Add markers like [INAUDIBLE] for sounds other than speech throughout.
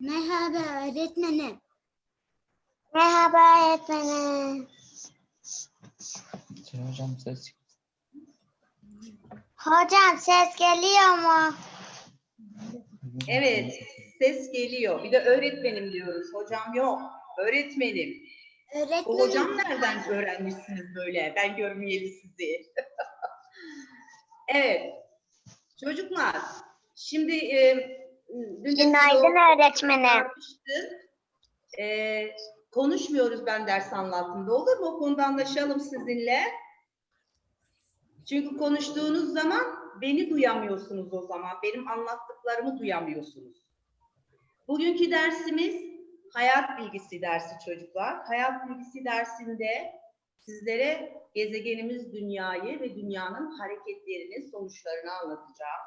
Merhaba öğretmenim. Merhaba öğretmenim. Hocam ses Hocam ses geliyor mu? Evet, ses geliyor. Bir de öğretmenim diyoruz. Hocam yok. Öğretmenim. Öğretmenim. hocam nereden öğrenmişsiniz böyle? Ben görmeyeli sizi. [LAUGHS] evet. Çocuklar, şimdi e, dün Günaydın öğretmenim. E, konuşmuyoruz ben ders anlattığımda. Olur mu? O konuda anlaşalım sizinle. Çünkü konuştuğunuz zaman beni duyamıyorsunuz o zaman. Benim anlattıklarımı duyamıyorsunuz. Bugünkü dersimiz hayat bilgisi dersi çocuklar. Hayat bilgisi dersinde sizlere gezegenimiz dünyayı ve dünyanın hareketlerinin sonuçlarını anlatacağım.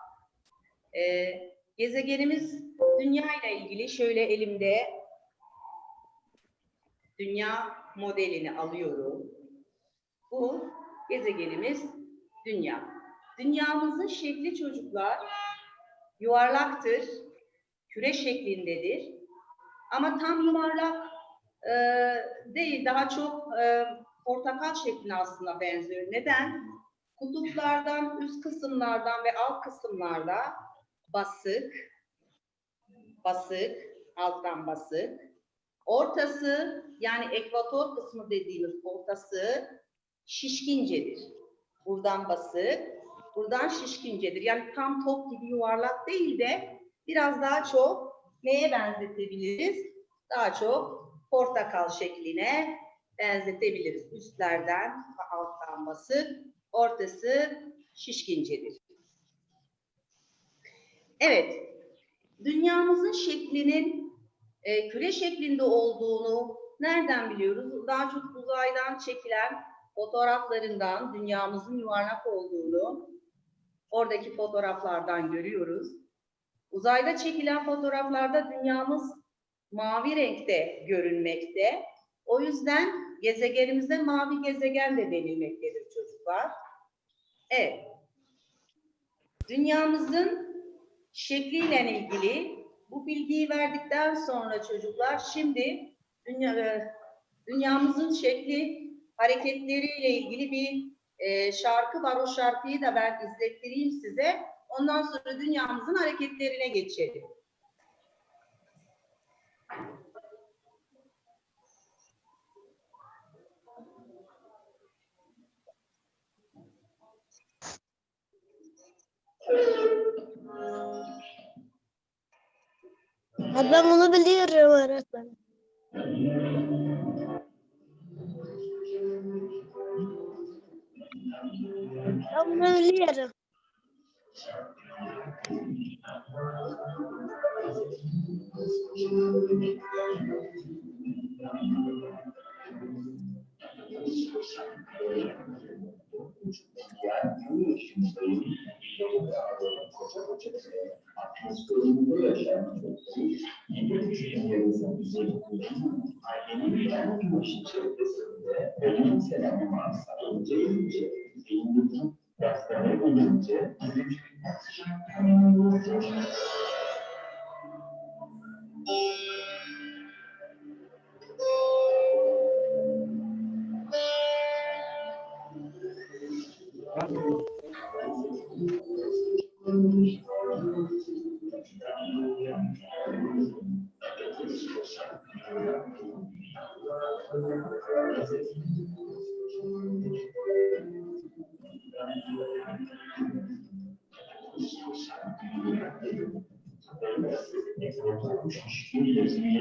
Ee, gezegenimiz dünya ile ilgili şöyle elimde dünya modelini alıyorum. Bu gezegenimiz dünya. Dünyamızın şekli çocuklar yuvarlaktır, küre şeklindedir. Ama tam yuvarlak e, değil, daha çok e, portakal şekline aslında benziyor. Neden? Kutuplardan, üst kısımlardan ve alt kısımlarda basık, basık, alttan basık. Ortası yani ekvator kısmı dediğimiz ortası şişkincedir. Buradan basık, buradan şişkincedir. Yani tam top gibi yuvarlak değil de biraz daha çok neye benzetebiliriz? Daha çok portakal şekline benzetebiliriz. Üstlerden alttan basık, ortası şişkincedir. Evet, dünyamızın şeklinin e, küre şeklinde olduğunu nereden biliyoruz? Daha çok uzaydan çekilen fotoğraflarından dünyamızın yuvarlak olduğunu oradaki fotoğraflardan görüyoruz. Uzayda çekilen fotoğraflarda dünyamız mavi renkte görünmekte. O yüzden gezegenimize mavi gezegen de denilmektedir çocuklar. Evet. Dünyamızın şekliyle ilgili bu bilgiyi verdikten sonra çocuklar şimdi dünya, e, dünyamızın şekli hareketleriyle ilgili bir e, şarkı var. O şarkıyı da ben izlettireyim size. Ondan sonra dünyamızın hareketlerine geçelim. Ben bunu biliyorum öğretmenim. Ben bunu biliyorum. Ailenin kendi içerisinde ölüm selamı varsa, önce önce, derslere gelince bizim için sıcak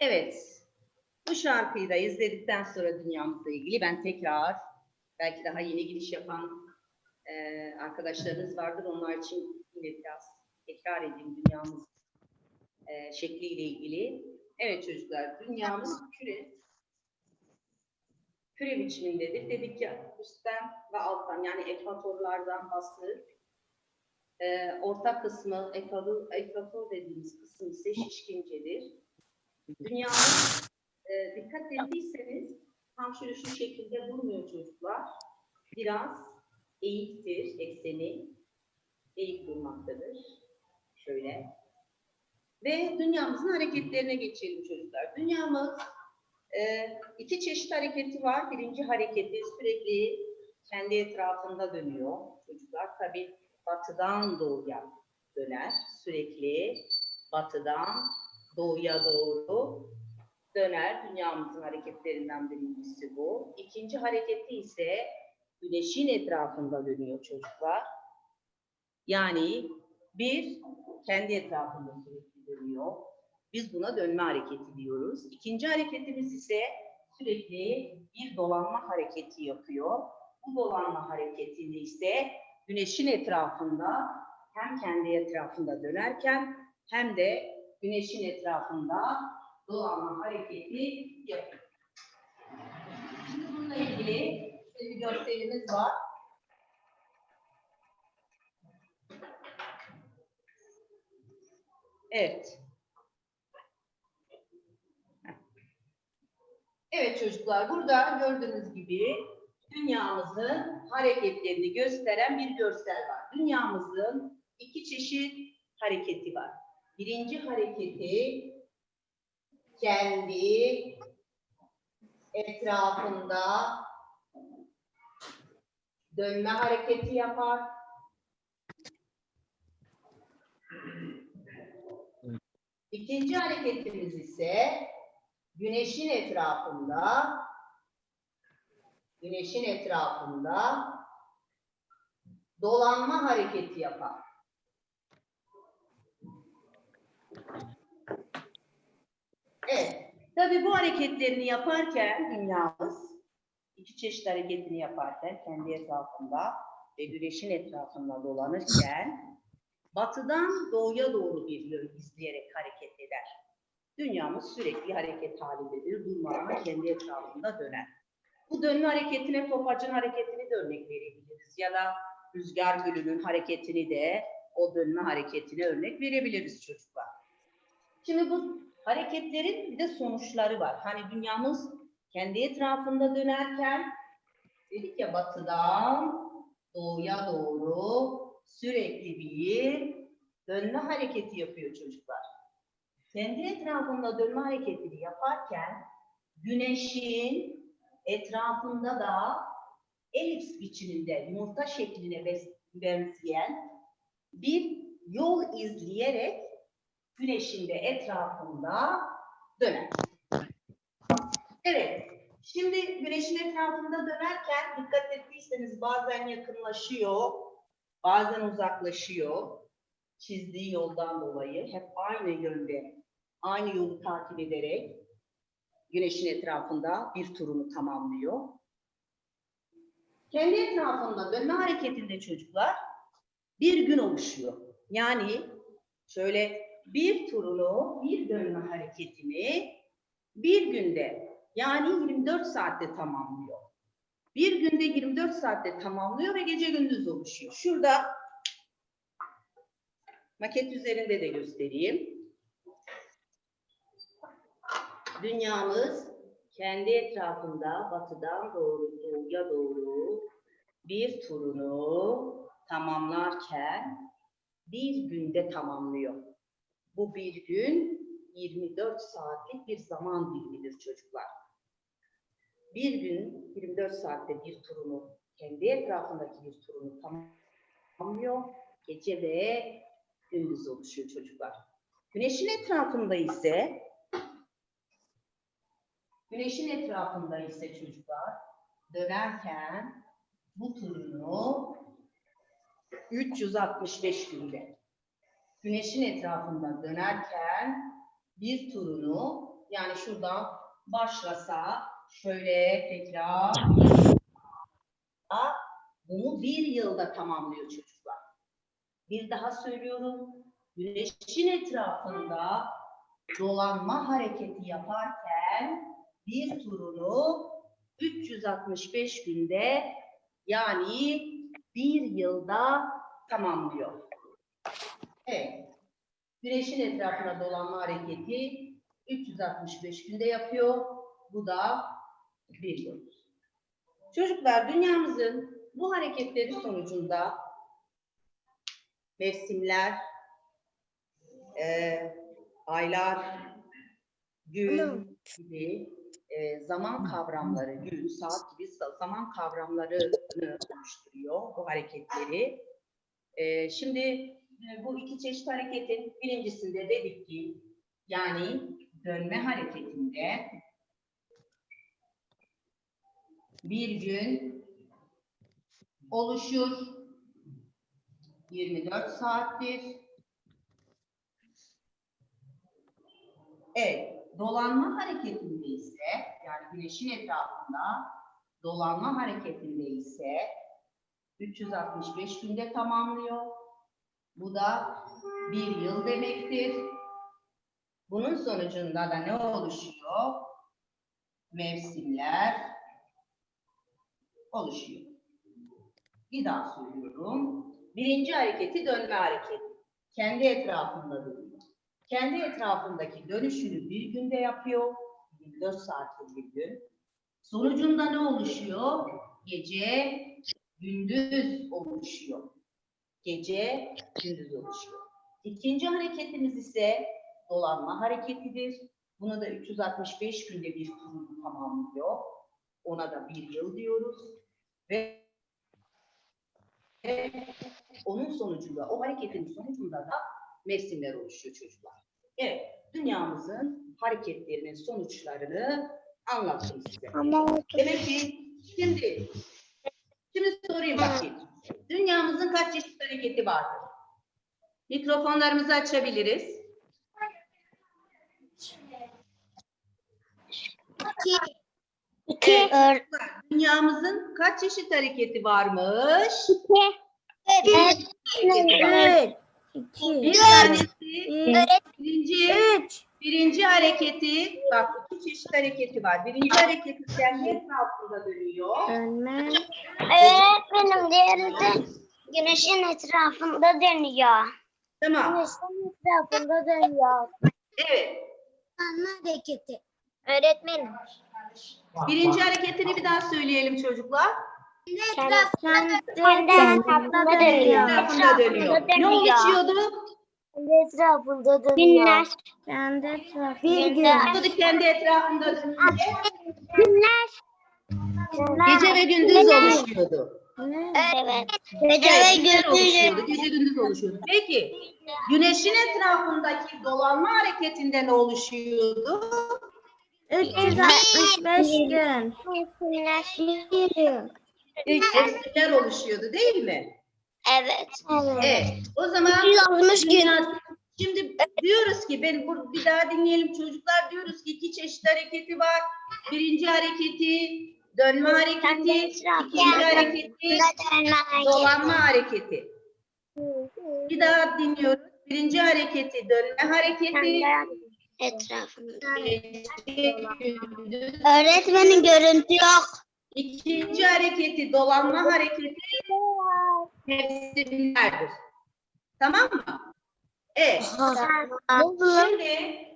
Evet. Bu şarkıyı da izledikten sonra dünyamızla ilgili ben tekrar belki daha yeni giriş yapan eee, arkadaşlarınız vardır. Onlar için yine biraz tekrar edeyim dünyamız eee, şekliyle ilgili. Evet çocuklar, dünyamız küre. Küre biçimindedir. Dedik ya üstten ve alttan yani ekvatorlardan bastırıp eee, orta kısmı ekvator, ekvator dediğimiz kısım ise şişkincedir. Dünyamız e, dikkat ettiyseniz tam şöyle şu şekilde durmuyor çocuklar. Biraz eğiktir ekseni. Eğik durmaktadır. Şöyle. Ve dünyamızın hareketlerine geçelim çocuklar. Dünyamız e, iki çeşit hareketi var. Birinci hareketi sürekli kendi etrafında dönüyor. Çocuklar tabii batıdan doğuya döner. Sürekli batıdan doğuya doğru döner. Dünyamızın hareketlerinden birincisi bu. İkinci hareketi ise güneşin etrafında dönüyor çocuklar. Yani bir kendi etrafında sürekli dönüyor. Biz buna dönme hareketi diyoruz. İkinci hareketimiz ise sürekli bir dolanma hareketi yapıyor. Bu dolanma hareketinde ise güneşin etrafında hem kendi etrafında dönerken hem de güneşin etrafında dolanma hareketi yapıyor. Şimdi bununla ilgili bir görselimiz var. Evet. Evet çocuklar, burada gördüğünüz gibi dünyamızın hareketlerini gösteren bir görsel var. Dünyamızın iki çeşit hareketi var. Birinci hareketi kendi etrafında dönme hareketi yapar. İkinci hareketimiz ise güneşin etrafında güneşin etrafında dolanma hareketi yapar. Evet. Tabii bu hareketlerini yaparken dünyamız iki çeşit hareketini yaparken kendi etrafında ve güneşin etrafında dolanırken batıdan doğuya doğru bir yön izleyerek hareket eder. Dünyamız sürekli hareket halindedir. Durmadan kendi etrafında döner. Bu dönme hareketine topacın hareketini de örnek verebiliriz. Ya da rüzgar gülünün hareketini de o dönme hareketine örnek verebiliriz çocuklar. Şimdi bu hareketlerin bir de sonuçları var. Hani dünyamız kendi etrafında dönerken dedik ya batıdan doğuya doğru sürekli bir dönme hareketi yapıyor çocuklar. Kendi etrafında dönme hareketini yaparken güneşin etrafında da elips biçiminde yumurta şekline benzeyen bir yol izleyerek güneşin de etrafında döner. Evet. Şimdi güneşin etrafında dönerken dikkat ettiyseniz bazen yakınlaşıyor, bazen uzaklaşıyor. Çizdiği yoldan dolayı hep aynı yönde, aynı yolu takip ederek güneşin etrafında bir turunu tamamlıyor. Kendi etrafında dönme hareketinde çocuklar bir gün oluşuyor. Yani şöyle bir turunu, bir dönme hareketini bir günde yani 24 saatte tamamlıyor. Bir günde 24 saatte tamamlıyor ve gece gündüz oluşuyor. Şurada maket üzerinde de göstereyim. Dünyamız kendi etrafında batıdan doğru doğuya doğru bir turunu tamamlarken bir günde tamamlıyor. Bu bir gün 24 saatlik bir zaman dilimidir çocuklar. Bir gün 24 saatte bir turunu, kendi etrafındaki bir turunu tamamlıyor. Gece ve gündüz oluşuyor çocuklar. Güneşin etrafında ise Güneşin etrafında ise çocuklar dönerken bu turunu 365 günde. Güneşin etrafında dönerken bir turunu Yani şuradan başlasa şöyle tekrar bunu bir yılda tamamlıyor çocuklar. Bir daha söylüyorum. Güneşin etrafında dolanma hareketi yaparken bir turunu 365 günde yani bir yılda tamamlıyor. Evet. Güneşin etrafına dolanma hareketi 365 günde yapıyor. Bu da bir yıl. Çocuklar dünyamızın bu hareketleri sonucunda mevsimler, eee, aylar, gün gibi eee, zaman kavramları, gün, saat gibi zaman kavramlarını oluşturuyor bu hareketleri. Eee, şimdi e, bu iki çeşit hareketin birincisinde dedik ki yani dönme hareketinde bir gün oluşur 24 saattir. Evet, dolanma hareketinde ise yani güneşin etrafında dolanma hareketinde ise 365 günde tamamlıyor. Bu da bir yıl demektir. Bunun sonucunda da ne oluşuyor? Mevsimler oluşuyor. Bir daha söylüyorum. Birinci hareketi dönme hareketi. Kendi etrafında dönüyor. Kendi etrafındaki dönüşünü bir günde yapıyor. 24 saatlik bir gün. Sonucunda ne oluşuyor? Gece, gündüz oluşuyor. Gece, gündüz oluşuyor. İkinci hareketimiz ise dolanma hareketidir. Bunu da 365 günde bir turunu tamamlıyor. Ona da bir yıl diyoruz. Ve ve onun sonucunda, o hareketin sonucunda da mevsimler oluşuyor çocuklar. Evet, dünyamızın hareketlerinin sonuçlarını anlattım size. Demek ki şimdi, şimdi sorayım bakayım. Dünyamızın kaç çeşit hareketi vardır? Mikrofonlarımızı açabiliriz. iki, Evet. Dünyamızın kaç çeşit hareketi varmış? üç, Bir tanesi, birinci, birinci hareketi, bak iki çeşit hareketi var. Birinci hareketi kendi etrafında dönüyor. Öğretmenim diğeri de güneşin etrafında dönüyor. Tamam, Güneşin etrafında dönüyor. evet. hareketi. Öğretmenim. Birinci hareketini bir daha söyleyelim çocuklar. Etrafında dönüyor. Etrafında dönüyor. Ne oluşuyordu? Kendi etrafında dönüyor. Günler. Kendi etrafında. Bir gün. Kendi etrafında. Günler. Gece ve gündüz oluşuyordu. Evet. Gece ve Gündüz. Gece gündüz oluşuyordu. Peki güneşin etrafındaki dolanma hareketinde ne oluşuyordu? 365 gün. Bir gün. Mevsimler oluşuyordu değil mi? Evet. Evet. O zaman 360 gün. Şimdi diyoruz ki ben bir daha dinleyelim çocuklar diyoruz ki iki çeşit hareketi var. Birinci hareketi dönme hareketi, ikinci hareketi dolanma hareketi. Bir daha dinliyoruz. Birinci hareketi dönme hareketi. Etrafında. Öğretmenin görüntü yok. İkinci hareketi dolanma hareketi mevsimlerdir. Tamam mı? Evet. Şimdi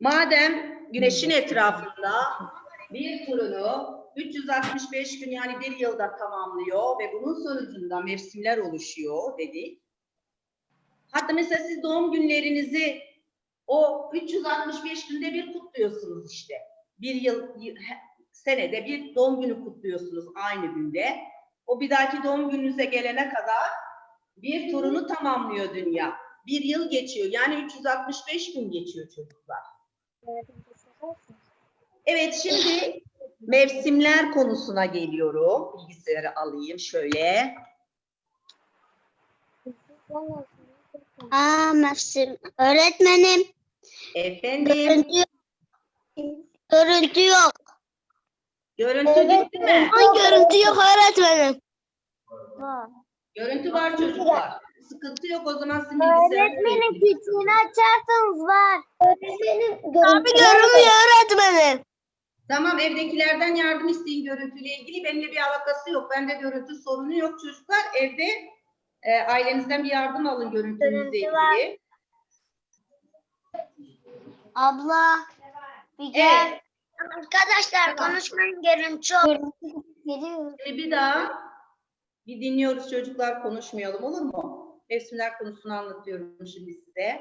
madem güneşin etrafında bir turunu 365 gün yani bir yılda tamamlıyor ve bunun sonucunda mevsimler oluşuyor dedik. Hatta mesela siz doğum günlerinizi o 365 günde bir kutluyorsunuz işte. Bir yıl, senede bir doğum günü kutluyorsunuz aynı günde. O bir dahaki doğum gününüze gelene kadar bir turunu tamamlıyor dünya. Bir yıl geçiyor. Yani 365 gün geçiyor çocuklar. Evet şimdi mevsimler konusuna geliyorum. Bilgisayarı alayım şöyle. Aa mevsim. Öğretmenim Efendim görüntü Görüntü yok. Görüntü gitti mi? Ay, görüntü yok öğretmenim. Görüntü var çocuklar. Sıkıntı yok o zaman sizin bilgisayarınızı Öğretmenim küçüğünü açarsanız var. Öğretmenim Abi görünmüyor öğretmenim. Tamam evdekilerden yardım isteyin görüntüyle ilgili. Benimle bir alakası yok. Bende görüntü sorunu yok çocuklar. Evde e, ailenizden bir yardım alın görüntünüzle Görüntü var. ilgili. Abla bir Evet. Arkadaşlar Tamam. konuşmanın görüntü. Şimdi bir daha bir dinliyoruz çocuklar konuşmayalım olur mu? Mevsimler konusunu anlatıyorum şimdi size.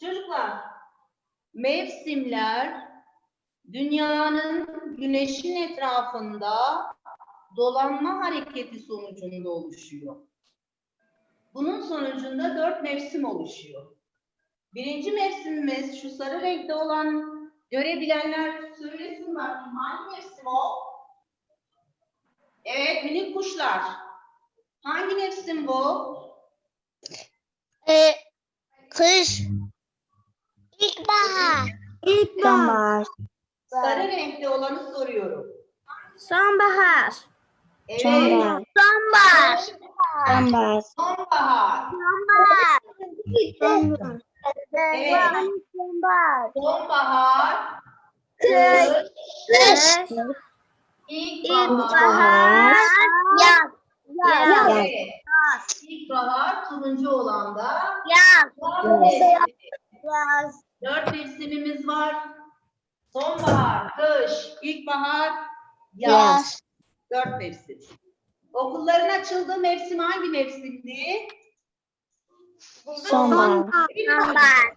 Çocuklar, mevsimler dünyanın güneşin etrafında dolanma hareketi sonucunda oluşuyor. Bunun sonucunda dört mevsim oluşuyor. Birinci mevsimimiz şu sarı renkte olan görebilenler söylesin bakayım hangi mevsim o? Evet, minik kuşlar. Hangi mevsim bu? Ee, kış. İlkbahar. İlkbahar. Sarı renkte olanı soruyorum. Sonbahar. Evet, Sonbahar. Sonbahar. sonbahar. Sonbahar. Sonbahar. Evet. Sonbahar. Sonbahar, Kış. kış, ilkbahar. Yaz. Yaz. Evet. İlkbahar turuncu olan da Yaz. yaz. Yaz. Dört mevsimimiz var. Sonbahar, kış, ilkbahar, yaz. Dört mevsim. Okulların açıldığı mevsim hangi mevsimdi? Sonbahar. Sonbahar.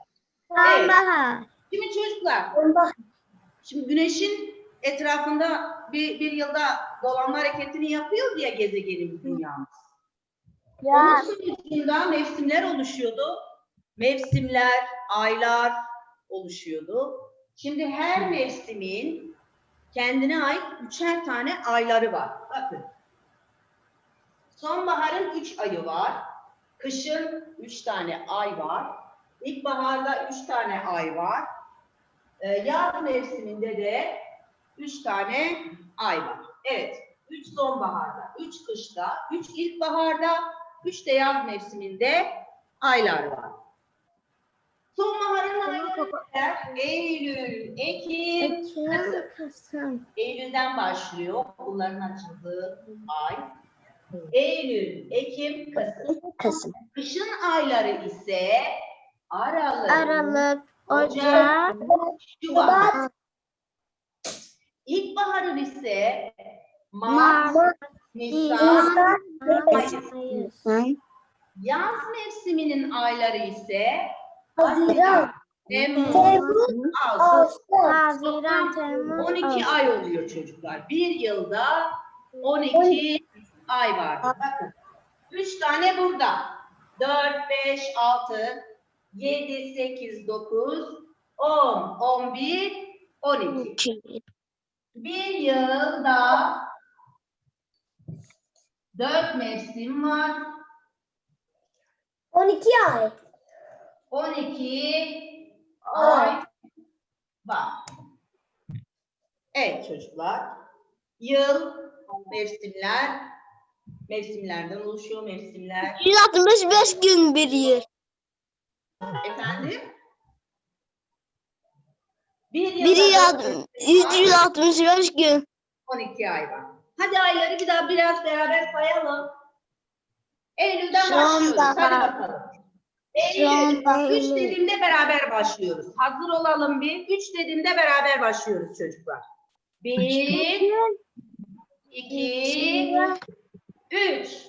Sonbahar. Şimdi çocuklar, şimdi güneşin etrafında bir, bir yılda dolanma hareketini yapıyor diye gezegenimiz dünyamız. Onun Yaz. sonucunda mevsimler oluşuyordu. Mevsimler, aylar oluşuyordu. Şimdi her mevsimin kendine ait üçer tane ayları var. Bakın. Sonbaharın üç ayı var. Kışın üç tane ay var. İlkbaharda üç tane ay var. Ee, yaz mevsiminde de üç tane ay var. Evet. Üç sonbaharda, üç kışta, üç ilkbaharda, üç de yaz mevsiminde aylar var. Sonbaharın ayları? Eylül, Ekim, Kasım. Kasım. Eylül'den başlıyor okulların açıldığı ay. Eylül, Ekim, Kasım. Kasım. Kışın ayları ise Aralık, Aralık, Ocak, Ocak, Şubat. İlkbaharın ise Mart, Mart, Nisan, Mayıs. Yaz mevsiminin ayları ise Haziran, Temmuz, Temmuz, Ağustos. Haziran, Temmuz, 12 Ağustos. ay oluyor çocuklar. Bir yılda 12 ay var. Bakın. 3 tane burada. 4, 5, 6, 7, 8, 9, 10, 11, 12. Bir yılda 4 mevsim var. 12 ay. 12 ay var. Evet çocuklar. Yıl, mevsimler, mevsimlerden oluşuyor mevsimler. 165 gün bir yıl. Efendim? Bir yıl dört mevsim var, 365 gün. 12 ay var. Hadi ayları bir daha biraz beraber sayalım. Eylül'den başlıyoruz. Hadi bakalım. Eylül. Sonbahar. Üç dediğimde beraber başlıyoruz. Hazır olalım bir. Üç dediğimde beraber başlıyoruz çocuklar. Bir, iki, üç.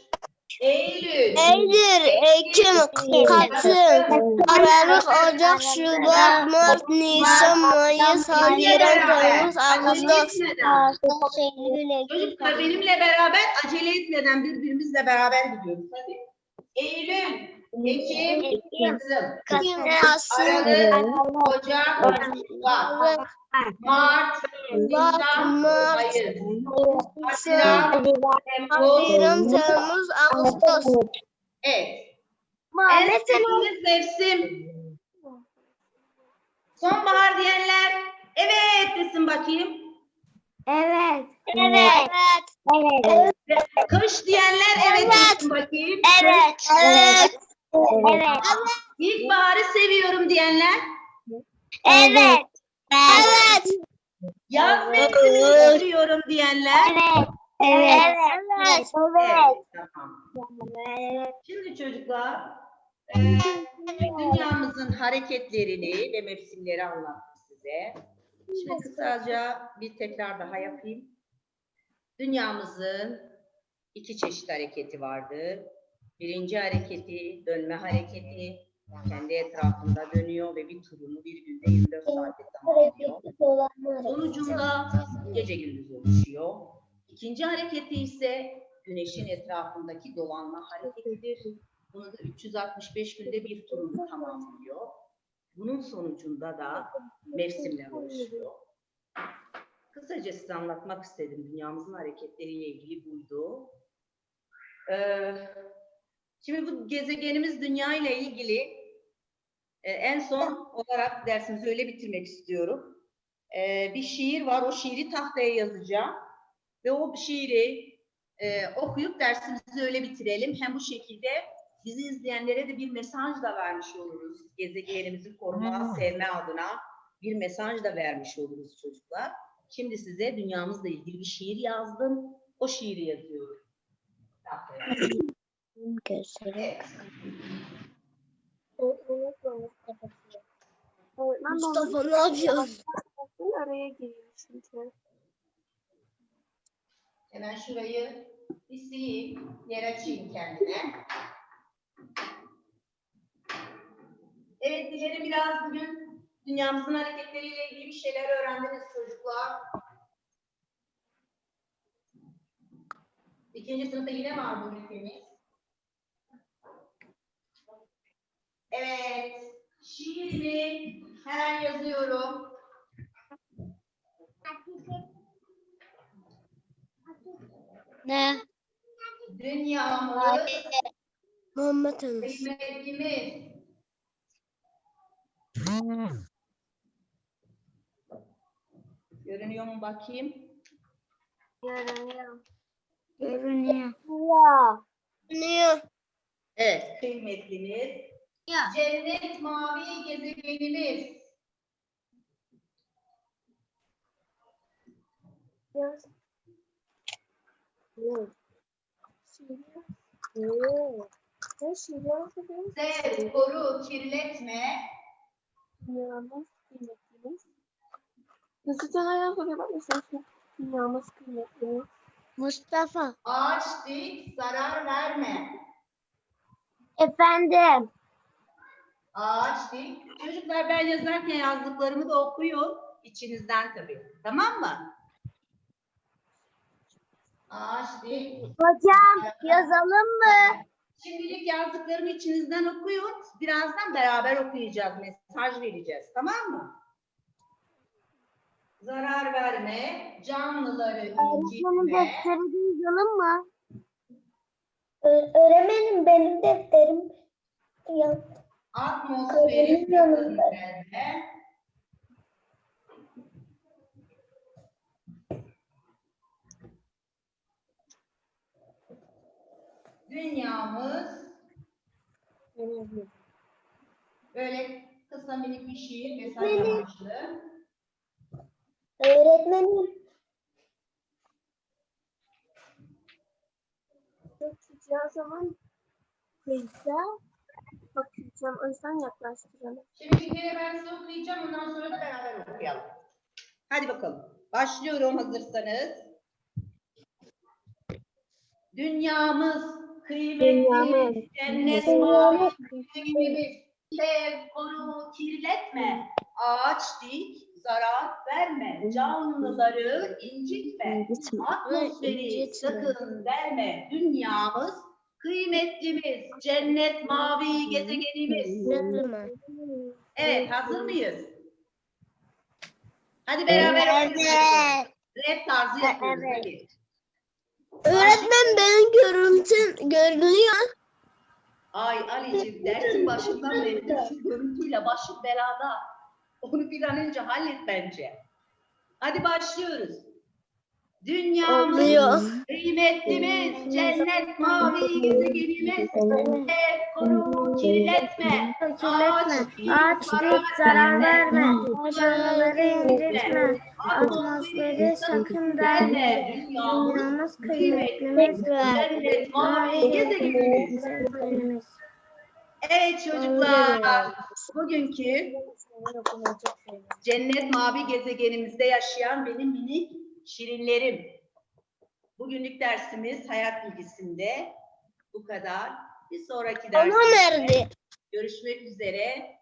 Eylül. Eylül, Ekim, Kasım, Aralık, Ocak, Şubat, Mart, Nisan, Mayıs, Haziran, Temmuz, Ağustos. Çocuklar benimle beraber acele etmeden birbirimizle beraber gidiyoruz. Hadi. Eylül, Ekim, Kasım, Kasım, Aralık, Ocak, Şubat, Mart, Nisan, Mart, Mayıs, Haziran, Temmuz. Temmuz, Ağustos. Evet. En sevdiğiniz mevsim. Sonbahar diyenler Evet desin bakayım. Evet. Evet. Evet. Ve Kış diyenler evet, Evet. desin bakayım. Evet. Evet. Evet. İlkbaharı seviyorum diyenler. Evet. Evet. Yaz mevsimini seviyorum diyenler. Evet. Evet. Evet. Evet, tamam. Şimdi çocuklar e, dünyamızın hareketlerini ve mevsimleri anlattım size. Şimdi kısaca bir tekrar daha yapayım. Dünyamızın iki çeşit hareketi vardır. Birinci hareketi dönme hareketi. Kendi etrafında dönüyor ve bir turunu bir günde 24 saatte tamamlıyor. Sonucunda gece gündüz oluşuyor. İkinci hareketi ise güneşin etrafındaki dolanma hareketidir. Bunu da 365 günde bir turunu tamamlıyor. Bunun sonucunda da mevsimler oluşuyor. Kısaca size anlatmak istedim. Dünyamızın hareketleriyle ilgili buydu. Ee, şimdi bu gezegenimiz Dünya ile ilgili e, en son olarak dersimizi öyle bitirmek istiyorum. Ee, bir şiir var. O şiiri tahtaya yazacağım. Ve o şiiri e, okuyup dersimizi öyle bitirelim. Hem bu şekilde bizi izleyenlere de bir mesaj da vermiş oluruz. Gezegenimizi koruma, sevme adına bir mesaj da vermiş oluruz çocuklar. Şimdi size dünyamızla ilgili bir şiir yazdım. O şiiri yazıyorum. Evet. Mustafa ne yapıyorsun? Araya giriyor çünkü. Hemen şurayı bir sileyim. Yer açayım kendime. Evet, dilerim biraz bugün dünyamızın hareketleriyle ilgili bir şeyler öğrendiniz çocuklar. İkinci sınıfta yine var bu ülkemiz. Evet, şiirimi hemen yazıyorum. Ne? Dünyamız Muhammed kıymetimiz. Görünüyor mu bakayım? Görünüyor. Görünüyor. Görünüyor. Evet, kıymetlimiz. Ya. Cennet mavi gezegenimiz. Ne şimdi yapıyoruz? Sev, koru, kirletme. Dünyamız kıymetlimiz. Nasıl sana yazıyor bak mesela şu dünyamız kıymetli. Mustafa. Ağaç dik, zarar verme. Efendim. Ağaç dik. Çocuklar ben yazarken yazdıklarımı da okuyun. İçinizden tabii. Tamam mı? Ağaç dik. Hocam yazalım mı? Şimdilik yazdıklarımı içinizden okuyun. Birazdan beraber okuyacağız. Mesaj vereceğiz. Tamam mı? Zarar verme, canlıları Öğretmenim incitme, defteri de yazalım mı? Öğretmenim benim defterim. Ya. Atmosferi Benim yanımda. sakın verme, dünyamız böyle kısa minik bir şiir, mesaj Benim- amaçlı. Öğretmenim. Çocuğa zaman kıysa bakacağım. O yüzden yaklaştıralım. Şimdi bir kere ben size okuyacağım, ondan sonra da beraber okuyalım. Hadi bakalım. Başlıyorum hazırsanız. Dünyamız kıymetli, cennet mavi. Sev, koru, kirletme. Ağaç dik, zarar verme. Canlıları incitme. Atmosferi sakın verme. Dünyamız kıymetlimiz, cennet mavi gezegenimiz. Evet, hazır mıyız? Hadi beraber okuyalım. Rap tarzı yapıyoruz. Evet. hadi. Öğretmen benim görüntüm görünüyor. Ay Ali'ciğim dersin başından beri şu görüntüyle başım belada. Onu bir an önce hallet bence. Hadi başlıyoruz. Dünyamız Oluyor. kıymetlimiz, cennet mavi gezegenimiz. Koru, kirletme. Kirletme, ağaç dik, zarar verme, canlıları incitme, atmosferi sakın delme. Dünyamız kıymetlimiz, Cennet mavi gezegenimiz. Evet çocuklar, bugünkü cennet mavi gezegenimizde yaşayan benim minik şirinlerim. Bugünlük dersimiz hayat bilgisinde bu kadar. Bir sonraki dersimizde görüşmek üzere.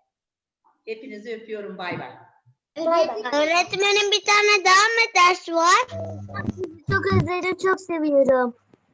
Hepinizi öpüyorum. Bay bay. Öğretmenim bir tane daha mı ders var? Çok özledim, çok seviyorum.